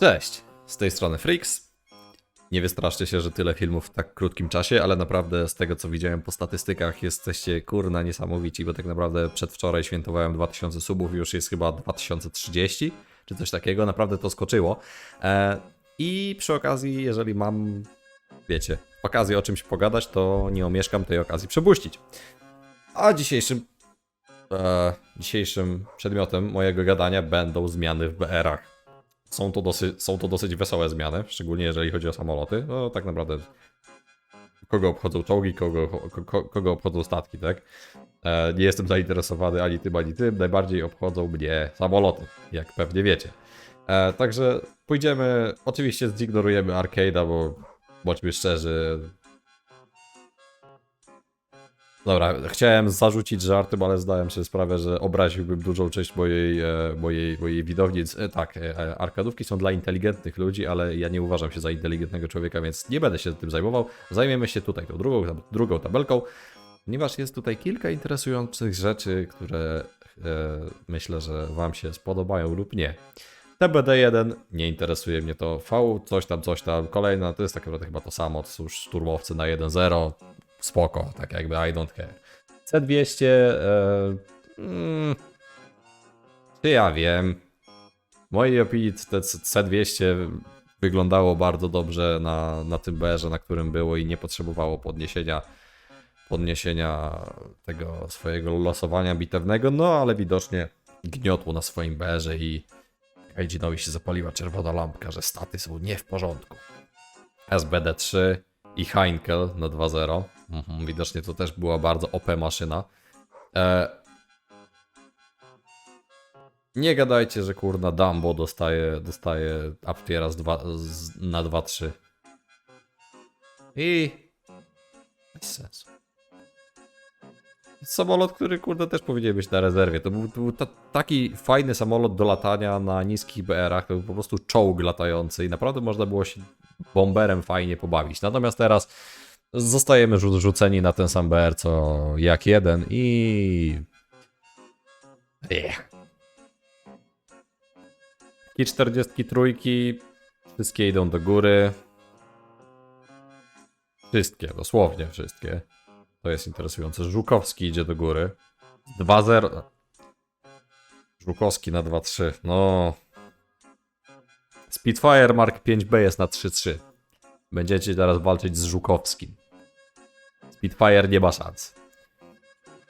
Cześć, z tej strony Freaks. Nie wystraszcie się, że tyle filmów w tak krótkim czasie, ale naprawdę z tego co widziałem po statystykach jesteście kurna niesamowici, bo tak naprawdę przedwczoraj świętowałem 2000 subów już jest chyba 2030 czy coś takiego, naprawdę to skoczyło. E, I przy okazji, jeżeli mam, wiecie, okazję o czymś pogadać, to nie omieszkam tej okazji przepuścić. A dzisiejszym e, dzisiejszym przedmiotem mojego gadania będą zmiany w BR-ach. Są to, dosyć, są to dosyć wesołe zmiany, szczególnie jeżeli chodzi o samoloty. No tak naprawdę kogo obchodzą czołgi, kogo, kogo, kogo obchodzą statki, tak? E, nie jestem zainteresowany ani tym, ani tym. Najbardziej obchodzą mnie samoloty, jak pewnie wiecie. E, także pójdziemy, oczywiście zignorujemy arcade'a, bo bądźmy szczerzy, Dobra, chciałem zarzucić żartem, ale zdałem sobie sprawę, że obraziłbym dużą część mojej, e, mojej, mojej widowni. E, Tak, e, arkadówki są dla inteligentnych ludzi, ale ja nie uważam się za inteligentnego człowieka, więc nie będę się tym zajmował. Zajmiemy się tutaj tą drugą, drugą tabelką, ponieważ jest tutaj kilka interesujących rzeczy, które e, myślę, że Wam się spodobają lub nie. TBD1, nie interesuje mnie to. V, coś tam, coś tam. Kolejna, to jest tak naprawdę chyba to samo. Już szturmowcy na 1.0. Spoko, tak jakby I don't care. C200, e, mm, czy ja wiem. W mojej opinii te C- C200 wyglądało bardzo dobrze na, na tym BR-ze, na którym było i nie potrzebowało podniesienia podniesienia tego swojego losowania bitewnego, no ale widocznie gniotło na swoim BR-ze i Kaijinowi się zapaliła czerwona lampka, że staty są nie w porządku. SBD3 i Heinkel na 2.0. Mhm, widocznie to też była bardzo OP maszyna. E... Nie gadajcie, że kurna Dumbo dostaje, dostaje Aptiera z dwa, z, na 2.3. I... Bez sensu. Samolot, który kurde też powinien być na rezerwie. To był, to był ta, taki fajny samolot do latania na niskich BR-ach. To był po prostu czołg latający i naprawdę można było się bomberem fajnie pobawić. Natomiast teraz zostajemy rzu- rzuceni na ten sam BR co jak jeden i... Yeah. I 43 wszystkie idą do góry. Wszystkie, dosłownie wszystkie. To jest interesujące. Żukowski idzie do góry. 2-0. Żukowski na 2-3. No. Spitfire Mark 5B jest na 3-3. Będziecie teraz walczyć z Żukowskim. Spitfire nie ma szans.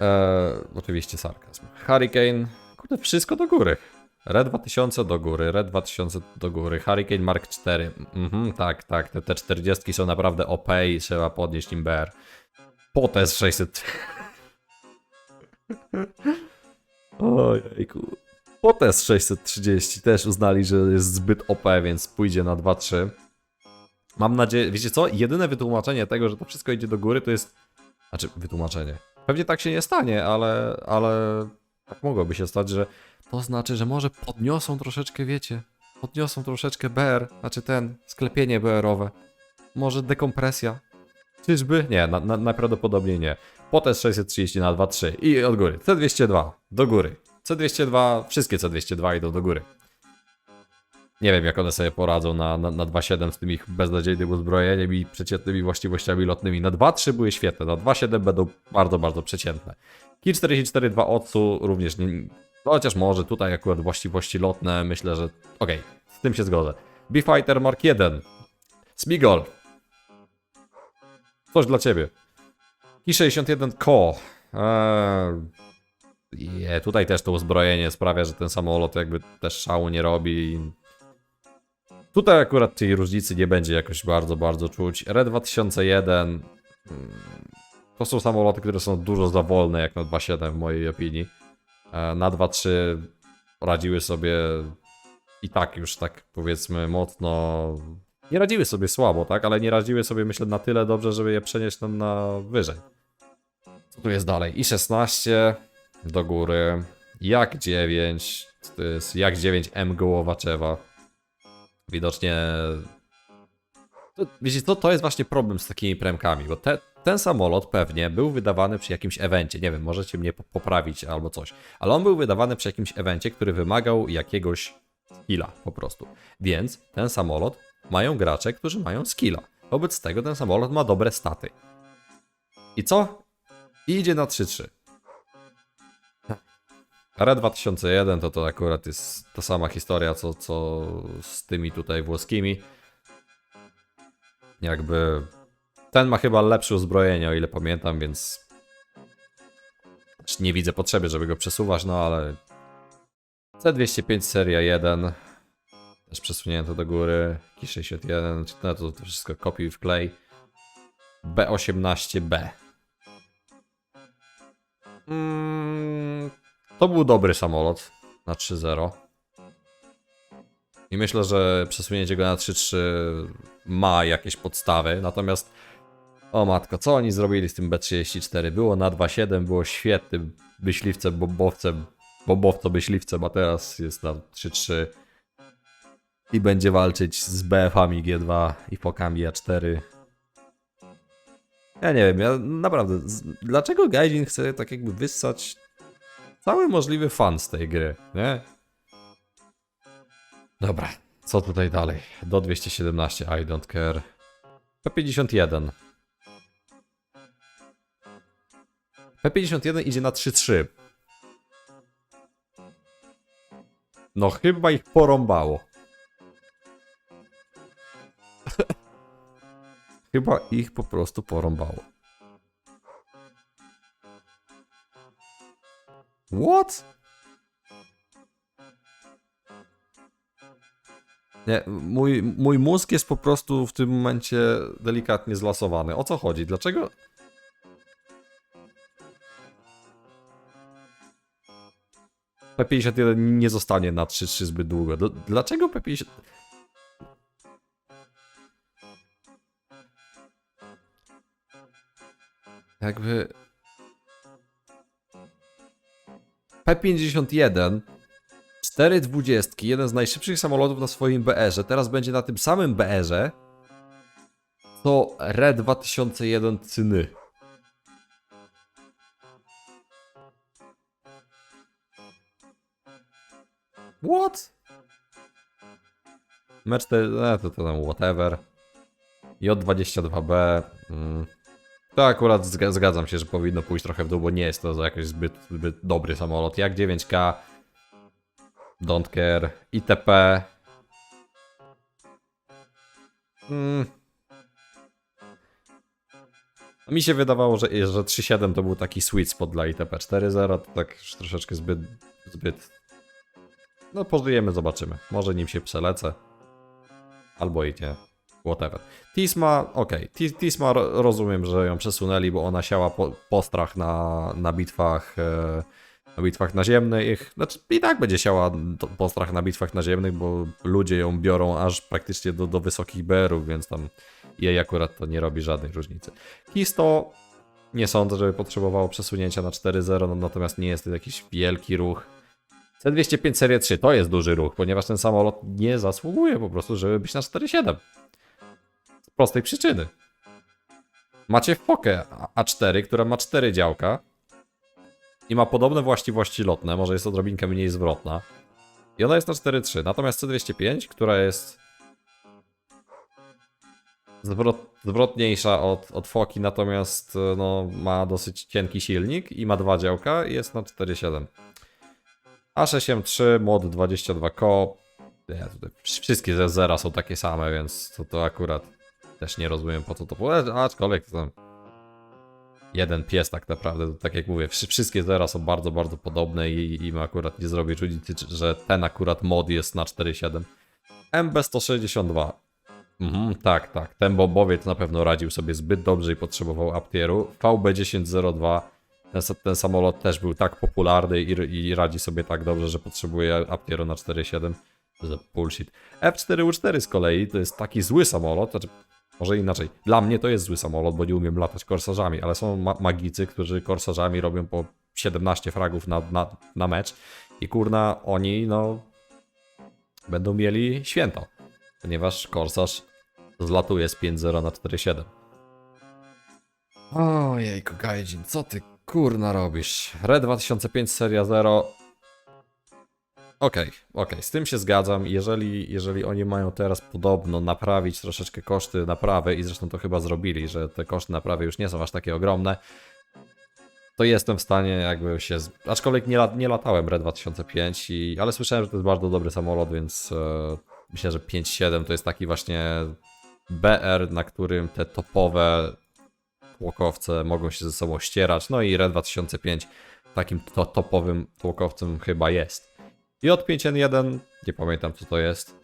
Eee, oczywiście sarkazm. Hurricane. Kurde, wszystko do góry. Red 2000 do góry, Red 2000 do góry, Hurricane Mark 4. Mhm, tak, tak, te, te 40 są naprawdę OP i trzeba podnieść im BR. Potes 600. Ojejku. Potes 630 też uznali, że jest zbyt OP, więc pójdzie na 2-3. Mam nadzieję, wiecie co? Jedyne wytłumaczenie tego, że to wszystko idzie do góry, to jest. Znaczy, wytłumaczenie. Pewnie tak się nie stanie, ale, ale tak mogłoby się stać, że to znaczy, że może podniosą troszeczkę, wiecie, podniosą troszeczkę BR, znaczy ten, sklepienie BR-owe. Może dekompresja. Czyżby? Nie, na, na, najprawdopodobniej nie. Potes 630 na 2-3 i od góry. C202 do góry. C202, wszystkie C202 idą do góry. Nie wiem, jak one sobie poradzą na, na, na 2.7 z tym ich beznadziejnym uzbrojeniem i przeciętnymi właściwościami lotnymi. Na 2.3 były świetne, na 2.7 będą bardzo, bardzo przeciętne. Ki 44.2 Otsu również nie... Chociaż może tutaj akurat właściwości lotne, myślę, że... Okej, z tym się zgodzę. B-Fighter Mark 1. Smigol. Coś dla ciebie. Ki 61 Ko. Eee... Tutaj też to uzbrojenie sprawia, że ten samolot jakby też szału nie robi. Tutaj akurat tej różnicy nie będzie jakoś bardzo, bardzo czuć. Red 2001 mm, to są samoloty, które są dużo za wolne jak na 2.7 w mojej opinii. E, Na 2.3 radziły sobie i tak już tak powiedzmy mocno... Nie radziły sobie słabo, tak? Ale nie radziły sobie myślę na tyle dobrze, żeby je przenieść na, na wyżej. Co tu jest dalej? I 16 do góry. Jak 9. To jest jak 9 M Gołowaczewa. Widocznie. To, co, to jest właśnie problem z takimi premkami, bo te, ten samolot pewnie był wydawany przy jakimś evencie. Nie wiem, możecie mnie po- poprawić albo coś. Ale on był wydawany przy jakimś evencie, który wymagał jakiegoś skilla po prostu. Więc ten samolot mają gracze, którzy mają skilla. Wobec tego ten samolot ma dobre staty. I co? I idzie na 3-3. Red 2001 to to akurat jest ta sama historia, co, co z tymi tutaj włoskimi. Jakby ten ma chyba lepsze uzbrojenie, o ile pamiętam, więc nie widzę potrzeby, żeby go przesuwać, no ale C205 seria 1 też przesunięto do góry, Ki61, no to, to wszystko kopiuj w klej. B18B. Mm, to był dobry samolot na 3.0. I myślę, że przesunięcie go na 3.3 ma jakieś podstawy. Natomiast, o matko, co oni zrobili z tym B34? Było na 2.7, było świetnym myśliwcem, bombowcem, bombowco myśliwcem, a teraz jest na 3.3 i będzie walczyć z BF-ami G2 i Fokami A4. Ja nie wiem, ja naprawdę, dlaczego Gaijin chce tak jakby wyssać cały możliwy fan z tej gry, nie? Dobra, co tutaj dalej? Do 217, I don't care. P51. P51 idzie na 3-3. No chyba ich porąbało. chyba ich po prostu porąbało. What? Nie, mój, mój mózg jest po prostu w tym momencie delikatnie zlasowany. O co chodzi? Dlaczego? P51 nie zostanie na 3-3 zbyt długo. Dlaczego P50... Jakby... P51 4 dwudziestki, jeden z najszybszych samolotów na swoim BR-ze, teraz będzie na tym samym BR-ze, co RE 2001 Cyny. What? Mecz te, e, to, to tam whatever. J22B. Mm. To akurat zga- zgadzam się, że powinno pójść trochę w dół, bo nie jest to za jakiś zbyt, zbyt dobry samolot. Jak 9K, Don't care. ITP. Mm. Mi się wydawało, że, że 3.7 to był taki sweet spot dla ITP 4.0, to tak już troszeczkę zbyt, zbyt... No pożyjemy, zobaczymy. Może nim się przelecę. Albo i nie. Whatever. Tisma, okej. Ti- Tisma ro- rozumiem, że ją przesunęli, bo ona siała po, postrach na, na bitwach... E, na bitwach naziemnych. Znaczy, i tak będzie siała postrach na bitwach naziemnych, bo ludzie ją biorą aż praktycznie do, do wysokich BR-ów, więc tam jej akurat to nie robi żadnej różnicy. Histo nie sądzę, żeby potrzebowało przesunięcia na 4.0, no, natomiast nie jest to jakiś wielki ruch. C205 Serie 3 to jest duży ruch, ponieważ ten samolot nie zasługuje po prostu, żeby być na 4.7. Prostej przyczyny. Macie Fokę A4, która ma 4 działka, i ma podobne właściwości lotne, może jest odrobinkę mniej zwrotna. I ona jest na 4.3. Natomiast C205, która jest zwrot, zwrotniejsza od, od Foki, natomiast e, no, ma dosyć cienki silnik i ma dwa działka i jest na 4.7. A6M3 mod 22 ko. Nie, tutaj wszystkie ze zera są takie same, więc to, to akurat też nie rozumiem po co to było, aczkolwiek to jeden pies tak naprawdę, tak jak mówię, wszy- wszystkie zera są bardzo, bardzo podobne i, i ma akurat nie zrobić różnicy, że ten akurat mod jest na 4.7. MB162. Mhm, tak, tak. Ten bombowiec na pewno radził sobie zbyt dobrze i potrzebował aptieru. VB1002. Ten, ten samolot też był tak popularny i, i radzi sobie tak dobrze, że potrzebuje aptieru na 4.7. To bullshit. F4U4 z kolei to jest taki zły samolot, znaczy może inaczej. Dla mnie to jest zły samolot, bo nie umiem latać korsarzami, ale są ma magicy, którzy korsarzami robią po 17 fragów na, na, na mecz i kurna, oni no będą mieli święto, ponieważ korsarz zlatuje z 5-0 na 4-7. Ojejku, Gaijin, co ty kurna robisz? Red 2005 seria 0. Okej, okej, z tym się zgadzam. Jeżeli, jeżeli oni mają teraz podobno naprawić troszeczkę koszty naprawy, i zresztą to chyba zrobili, że te koszty naprawy już nie są aż takie ogromne, to jestem w stanie jakby się. Z... Aczkolwiek nie, nie latałem Red 2005, i... ale słyszałem, że to jest bardzo dobry samolot, więc e, myślę, że 5.7 to jest taki właśnie BR, na którym te topowe tłokowce mogą się ze sobą ścierać. No i Red 2005 takim to, topowym tłokowcem chyba jest. J5N1, nie pamiętam co to jest.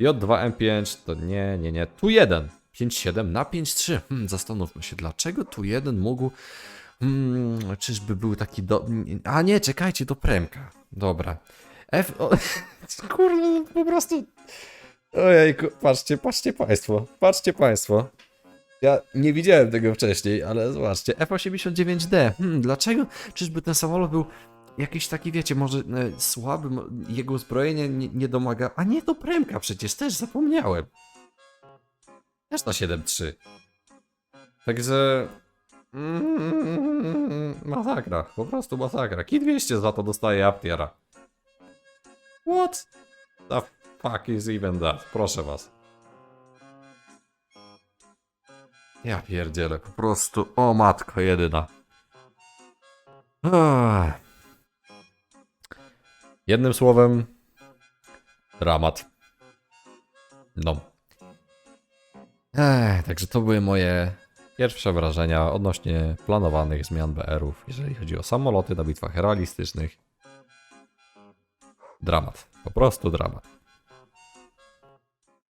J2M5 to nie, nie, nie. Tu 1. 5.7 na 5.3. Hmm, zastanówmy się, dlaczego tu jeden mógł. Hmm, czyżby był taki do. A nie, czekajcie, do Premka. Dobra. F. O, kurde, po prostu. Ojejku, patrzcie, patrzcie państwo, patrzcie państwo. Ja nie widziałem tego wcześniej, ale zobaczcie, F89D. Hmm, dlaczego? Czyżby ten samolot był jakiś taki, wiecie, może e, słaby, jego uzbrojenie nie, nie domaga. A nie, to Premka przecież, też zapomniałem. Też na 7.3. Także. Mm, masakra, po prostu masakra. Kit 200 za to dostaje Aptiera. What? The fuck is even that? Proszę was. Ja pierdzielę, po prostu, o matko jedyna. Ach. Jednym słowem, dramat. No. Ech, także to były moje pierwsze wrażenia odnośnie planowanych zmian BR-ów, jeżeli chodzi o samoloty na bitwach realistycznych. Dramat. Po prostu dramat.